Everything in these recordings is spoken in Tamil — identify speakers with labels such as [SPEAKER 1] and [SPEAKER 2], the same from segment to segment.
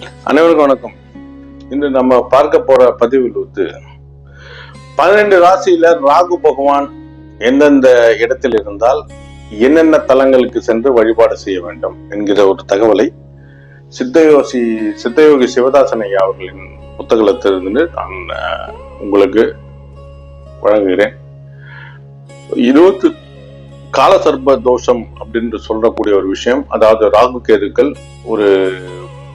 [SPEAKER 1] அனைவருக்கும் வணக்கம். இன்று நம்ம பார்க்க போற பதிவில் வந்து பன்னிரண்டு ராசியில ராகு பகவான் எந்தெந்த இடத்தில் இருந்தால் என்னென்ன தலங்களுக்கு சென்று வழிபாடு செய்ய வேண்டும் என்கிற ஒரு தகவலை சித்தயோசி சித்தயோகி சிவதாசன் ஐயா அவர்களின் புத்தகத்திலிருந்து நான் உங்களுக்கு வழங்குகிறேன். இருபத்து காலசர்ப தோஷம் அப்படின்னு சொல்லக்கூடிய ஒரு விஷயம் அதாவது ராகு கேதுக்கள் ஒரு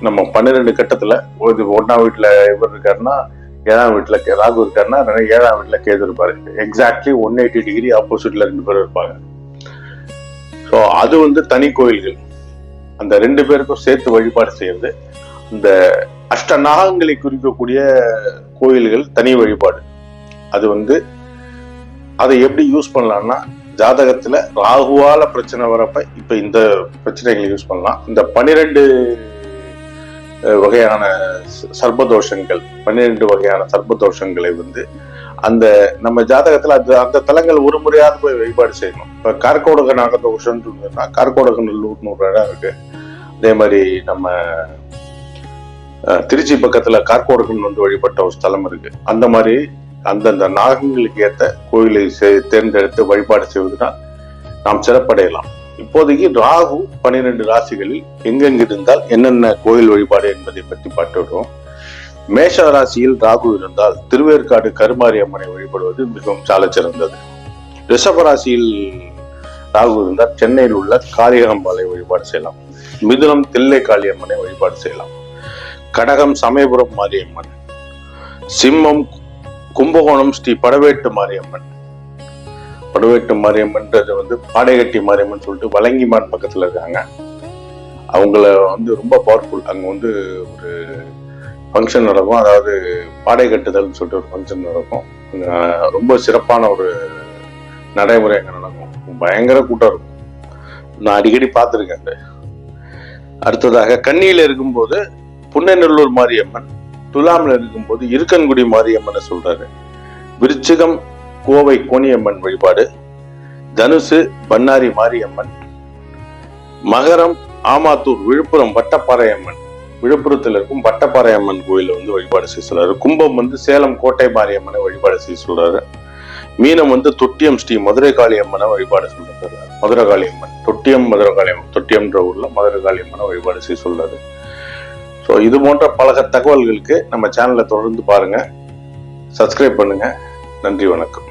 [SPEAKER 1] நம்ம பன்னிரெண்டு கட்டத்துல ஒரு ஒன்னாம் வீட்டுல இவர் இருக்காருன்னா ஏழாம் வீட்டுல கே- ராகு இருக்காருன்னா ஏழாம் வீட்டுல கேது இருப்பாரு. எக்ஸாக்ட்லி ஒன் எயிட்டி டிகிரி ஆப்போசிட்ல ரெண்டு பேரும் இருப்பாங்க. ஸோ அது வந்து தனி கோயில்கள். அந்த ரெண்டு பேருக்கும் சேர்த்து வழிபாடு செய்யறது. இந்த அஷ்ட நாகங்களை குறிக்கக்கூடிய கோயில்கள் தனி வழிபாடு. அது வந்து அதை எப்படி யூஸ் பண்ணலாம்னா ஜாதகத்துல ராகுவால பிரச்சனை வரப்ப இப்ப இந்த பிரச்சனைகளை யூஸ் பண்ணலாம். இந்த பனிரெண்டு வகையான சர்பதோஷங்கள் சர்ப்பதோஷங்கள் பன்னிரெண்டு வகையான சர்ப்பதோஷங்களை வந்து அந்த நம்ம ஜாதகத்துல அது அந்த தலங்கள் ஒரு முறையாவது போய் வழிபாடு செய்யணும். இப்ப கார்கோடக நாகதோஷம்னு இருந்ததுன்னா கார்கோடக நல்லூர்னு ஒரு இடம் இருக்கு. அதே மாதிரி நம்ம திருச்சி பக்கத்துல கார்கோடகன் வந்து வழிபட்ட ஒரு ஸ்தலம் இருக்கு. அந்த மாதிரி அந்தந்த நாகங்களுக்கு ஏற்ற கோயிலை செ- தேர்ந்தெடுத்து வழிபாடு செய்வதனால் நாம் சிறப்படையலாம். இப்போதைக்கு ராகு பனிரெண்டு ராசிகளில் எங்கெங்கு இருந்தால் என்னென்ன கோயில் வழிபாடு என்பதை பற்றி பார்த்துவிடுவோம். மேஷ ராசியில் ராகு இருந்தால் திருவேற்காடு கருமாரி அம்மனை வழிபடுவது மிகவும் சால சிறந்தது ரிஷப ராசியில் ராகு இருந்தால் சென்னையில் உள்ள காளியகம்பாலை வழிபாடு செய்யலாம். மிதுனம் தில்லை காளியம்மனை வழிபாடு செய்யலாம். கடகம் சமயபுரம் மாரியம்மன். சிம்மம் கும்பகோணம் ஸ்ரீ படவேட்டு மாரியம்மன். படுவேட்டு மாரியம்மன்றது வந்து பாடைகட்டி மாரியம்மன் சொல்லிட்டு வலங்கிமான் பக்கத்துல இருக்காங்க. அவங்கள வந்து ரொம்ப பவர்ஃபுல் அங்க வந்து ஒரு ஃபங்க்ஷன் நடக்கும். அதாவது பாடை கட்டுதல்னு சொல்லிட்டு ஒரு ஃபங்க்ஷன் நடக்கும். ரொம்ப சிறப்பான ஒரு நடைமுறை அங்கே நடக்கும். பயங்கர கூட்டம் இருக்கும். நான் அடிக்கடி பார்த்துருக்கேன் அங்க. அடுத்ததாக கன்னியில இருக்கும்போது புன்னைநல்லூர் மாரியம்மன் துலாமில் இருக்கும்போது இருக்கன்குடி மாரியம்மனை சொல்றாரு. விருச்சிகம் கோவை கோணியம்மன் வழிபாடு தனுசு பண்ணாரி மாரியம்மன் மகரம் ஆமாத்தூர் விழுப்புரம் வட்டப்பாறையம்மன் விழுப்புரத்தில் இருக்கும் வட்டப்பாறையம்மன் கோயிலில் வந்து வழிபாடு செய்ய சொல்றாரு. கும்பம் வந்து சேலம் கோட்டை மாரியம்மனை வழிபாடு செய்ய சொல்றாரு. மீனம் வந்து தொட்டியம் ஸ்ரீ மதுரை காளியம்மனை வழிபாடு சொல்றாரு. மதுரை காளியம்மன் தொட்டியம் மதுரை காளியம்மன் தொட்டியம்ன்ற ஊர்ல மதுரை காளியம்மனை வழிபாடு செய்ய சொல்றாரு. ஸோ இது போன்ற பல தகவல்களுக்கு நம்ம சேனலை தொடர்ந்து பாருங்க. சப்ஸ்கிரைப் பண்ணுங்க. நன்றி வணக்கம்.